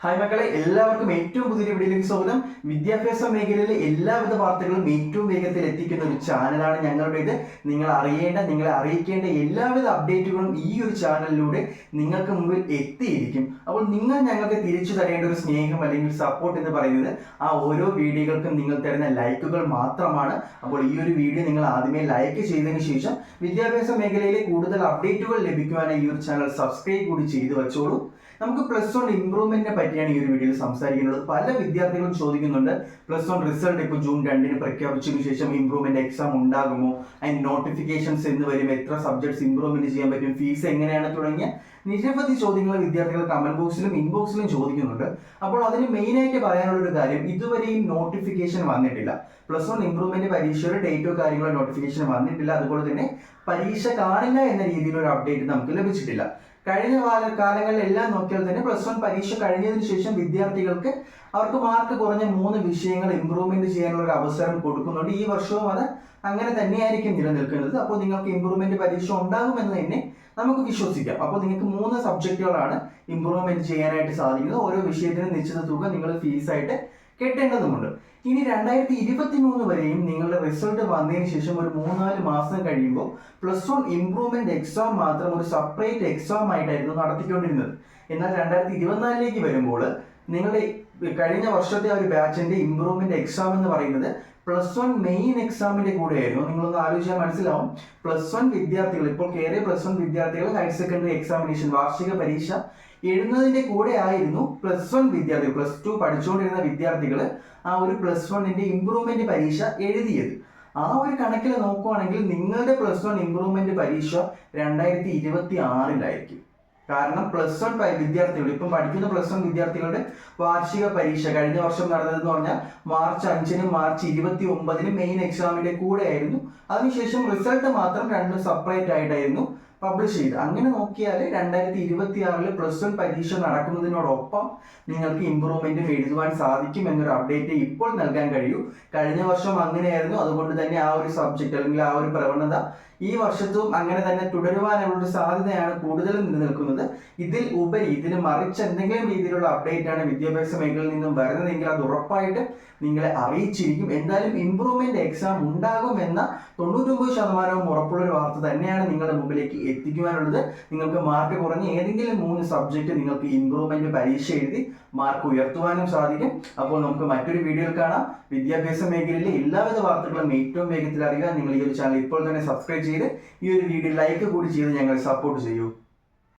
Hi മക്കളെ എല്ലാവർക്കും ഏറ്റവും പുതിയ വീഡിയോയിലേക്ക് സ്വാഗതം. വിദ്യാഭ്യാസ മേഖലയിലെ എല്ലാവിധ വാർത്തകളും ഏറ്റവും വേഗത്തിൽ എത്തിക്കുന്ന ഒരു ചാനലാണ് ഞങ്ങളുടെ ഇത് നിങ്ങൾ അറിയേണ്ട നിങ്ങളെ അറിയിക്കേണ്ട എല്ലാവിധ അപ്ഡേറ്റുകളും ഈ ഒരു ചാനലിലൂടെ നിങ്ങൾക്ക് മുമ്പിൽ എത്തിയിരിക്കും. അപ്പോൾ നിങ്ങൾ ഞങ്ങൾക്ക് തിരിച്ചു തരേണ്ട ഒരു സ്നേഹം അല്ലെങ്കിൽ സപ്പോർട്ട് എന്ന് പറയുന്നത് ആ ഓരോ വീഡിയോകൾക്കും നിങ്ങൾ തരുന്ന ലൈക്കുകൾ മാത്രമാണ്. അപ്പോൾ ഈ ഒരു വീഡിയോ നിങ്ങൾ ആദ്യമേ ലൈക്ക് ചെയ്തതിന് ശേഷം വിദ്യാഭ്യാസ മേഖലയിലെ കൂടുതൽ അപ്ഡേറ്റുകൾ ലഭിക്കുവാനായി ഈ ഒരു ചാനൽ സബ്സ്ക്രൈബ് കൂടി ചെയ്തു വെച്ചോളൂ. നമുക്ക് പ്ലസ് വൺ ഇംപ്രൂവ്മെന്റിനെ പറ്റിയാണ് ഈ ഒരു വീഡിയോയിൽ സംസാരിക്കുന്നത്. പല വിദ്യാർത്ഥികളും ചോദിക്കുന്നുണ്ട്. പ്ലസ് വൺ റിസൾട്ട് ഇപ്പോൾ ജൂൺ രണ്ടിന് പ്രഖ്യാപിച്ചതിനു ശേഷം ഇംപ്രൂവ്മെന്റ് എക്സാം ഉണ്ടാകുമോ? അതിന് നോട്ടിഫിക്കേഷൻസ് എന്ന് വരും. എത്ര സബ്ജക്ട്സ് ഇംപ്രൂവ്മെന്റ് ചെയ്യാൻ പറ്റും? ഫീസ് എങ്ങനെയാണ് തുടങ്ങിയ നിരവധി ചോദ്യങ്ങൾ വിദ്യാർത്ഥികൾ കമന്റ് ബോക്സിലും ഇൻബോക്സിലും ചോദിക്കുന്നുണ്ട്. അപ്പോൾ അതിന് മെയിനായിട്ട് പറയാനുള്ള ഒരു കാര്യം ഇതുവരെയും നോട്ടിഫിക്കേഷൻ വന്നിട്ടില്ല. പ്ലസ് വൺ ഇംപ്രൂവ്മെന്റ് പരീക്ഷയുടെ ഡേറ്റോ കാര്യങ്ങളോ നോട്ടിഫിക്കേഷൻ വന്നിട്ടില്ല. അതുപോലെ തന്നെ പരീക്ഷ കാണില്ല എന്ന രീതിയിലൊരു അപ്ഡേറ്റ് നമുക്ക് ലഭിച്ചിട്ടില്ല. കഴിഞ്ഞ കാല കാലങ്ങളിൽ എല്ലാം നോക്കിയാൽ തന്നെ പ്ലസ് വൺ പരീക്ഷ കഴിഞ്ഞതിന് ശേഷം വിദ്യാർത്ഥികൾക്ക് അവർക്ക് മാർക്ക് കുറഞ്ഞ മൂന്ന് വിഷയങ്ങൾ ഇമ്പ്രൂവ്മെന്റ് ചെയ്യാനുള്ള ഒരു അവസരം കൊടുക്കുന്നുണ്ട്. ഈ വർഷവും അത് അങ്ങനെ തന്നെയായിരിക്കും നിലനിൽക്കുന്നത്. അപ്പോൾ നിങ്ങൾക്ക് ഇമ്പ്രൂവ്മെന്റ് പരീക്ഷ ഉണ്ടാകുമെന്ന് തന്നെ നമുക്ക് വിശ്വസിക്കാം. അപ്പോൾ നിങ്ങൾക്ക് മൂന്ന് സബ്ജക്റ്റുകളാണ് ഇമ്പ്രൂവ്മെന്റ് ചെയ്യാനായിട്ട് സാധിക്കുന്നത്. ഓരോ വിഷയത്തിനും നിശ്ചിത തുക നിങ്ങൾ ഫീസായിട്ട് കെട്ടേണ്ടതുമുണ്ട്. ഇനി രണ്ടായിരത്തി ഇരുപത്തി മൂന്ന് വരെയും നിങ്ങളുടെ റിസൾട്ട് വന്നതിന് ശേഷം ഒരു മൂന്നാൽ മാസം കഴിയുമ്പോൾ പ്ലസ് വൺ ഇംപ്രൂവ്മെന്റ് എക്സാം മാത്രം ഒരു സെപ്പറേറ്റ് എക്സാം ആയിട്ടായിരുന്നു നടത്തിക്കൊണ്ടിരുന്നത്. എന്നാൽ രണ്ടായിരത്തി ഇരുപത്തിനാലിലേക്ക് വരുമ്പോൾ നിങ്ങളുടെ കഴിഞ്ഞ വർഷത്തെ ഒരു ബാച്ചിന്റെ ഇംപ്രൂവ്മെന്റ് എക്സാം എന്ന് പറയുന്നത് പ്ലസ് വൺ മെയിൻ എക്സാമിന്റെ കൂടെ ആയിരുന്നു നിങ്ങളൊന്ന് ആലോചിച്ചാൽ മനസ്സിലാവും. പ്ലസ് വൺ വിദ്യാർത്ഥികൾ ഇപ്പോൾ കയറിയ പ്ലസ് വൺ വിദ്യാർത്ഥികൾ ഹയർ സെക്കൻഡറി എക്സാമിനേഷൻ വാർഷിക പരീക്ഷ എഴുതുന്നതിന്റെ കൂടെ ആയിരുന്നു പ്ലസ് വൺ വിദ്യാർത്ഥികൾ പ്ലസ് ടു പഠിച്ചുകൊണ്ടിരുന്ന വിദ്യാർത്ഥികൾ ആ ഒരു പ്ലസ് വണ്ണിന്റെ ഇംപ്രൂവ്മെന്റ് പരീക്ഷ എഴുതിയത്. ആ ഒരു കണക്കിൽ നോക്കുവാണെങ്കിൽ നിങ്ങളുടെ പ്ലസ് വൺ ഇംപ്രൂവ്മെന്റ് പരീക്ഷ രണ്ടായിരത്തി ഇരുപത്തി ആറിലായിരിക്കും. കാരണം പ്ലസ് വൺ വിദ്യാർത്ഥികൾ ഇപ്പം പഠിക്കുന്ന പ്ലസ് വൺ വിദ്യാർത്ഥികളുടെ വാർഷിക പരീക്ഷ കഴിഞ്ഞ വർഷം നടന്നതെന്ന് പറഞ്ഞാൽ മാർച്ച് അഞ്ചിനും മാർച്ച് ഇരുപത്തി ഒമ്പതിനും മെയിൻ എക്സാമിന്റെ കൂടെ ആയിരുന്നു. അതിനുശേഷം റിസൾട്ട് മാത്രം രണ്ടും സെപ്പറേറ്റ് ആയിട്ടായിരുന്നു. പബ്ലിഷ് ചെയ്ത്. അങ്ങനെ നോക്കിയാൽ രണ്ടായിരത്തി ഇരുപത്തി ആറിൽ പ്ലസ് വൺ പരീക്ഷ നടക്കുന്നതിനോടൊപ്പം നിങ്ങൾക്ക് ഇമ്പ്രൂവ്മെന്റും എഴുതുവാൻ സാധിക്കും എന്നൊരു അപ്ഡേറ്റ് ഇപ്പോൾ നൽകാൻ കഴിയൂ. കഴിഞ്ഞ വർഷം അങ്ങനെയായിരുന്നു. അതുകൊണ്ട് തന്നെ ആ ഒരു സബ്ജക്റ്റ് അല്ലെങ്കിൽ ആ ഒരു പ്രവണത ഈ വർഷത്തും അങ്ങനെ തന്നെ തുടരുവാനുള്ള ഒരു സാധ്യതയാണ് കൂടുതലും നിലനിൽക്കുന്നത്. ഇതിൽ ഉപരി ഇതിന് മറിച്ച് എന്തെങ്കിലും രീതിയിലുള്ള അപ്ഡേറ്റ് ആണ് വിദ്യാഭ്യാസ മേഖലയിൽ നിന്നും വരുന്നതെങ്കിൽ അത് ഉറപ്പായിട്ട് നിങ്ങളെ അറിയിച്ചിരിക്കും. എന്തായാലും ഇമ്പ്രൂവ്മെന്റ് എക്സാം ഉണ്ടാകുമെന്ന തൊണ്ണൂറ്റൊമ്പത് ശതമാനവും ഉറപ്പുള്ള ഒരു വാർത്ത തന്നെയാണ് നിങ്ങളുടെ മുമ്പിലേക്ക് എത്തിക്കുവാനുള്ളത് നിങ്ങൾക്ക് മാർക്ക് കുറഞ്ഞ ഏതെങ്കിലും മൂന്ന് സബ്ജക്റ്റ് നിങ്ങൾക്ക് ഇംപ്രൂവ്മെന്റ് പരീക്ഷ എഴുതി മാർക്ക് ഉയർത്തുവാനും സാധിക്കും. അപ്പോൾ നമുക്ക് മറ്റൊരു വീഡിയോയിൽ കാണാം. വിദ്യാഭ്യാസ മേഖലയിലെ എല്ലാവിധ വാർത്തകളും ഏറ്റവും വേഗത്തിൽ അറിയാൻ നിങ്ങൾ ഈ ഒരു ചാനൽ ഇപ്പോൾ തന്നെ സബ്സ്ക്രൈബ് ചെയ്ത് ഈ ഒരു വീഡിയോ ലൈക്ക് കൂടി ചെയ്ത് ഞങ്ങളെ സപ്പോർട്ട് ചെയ്യൂ.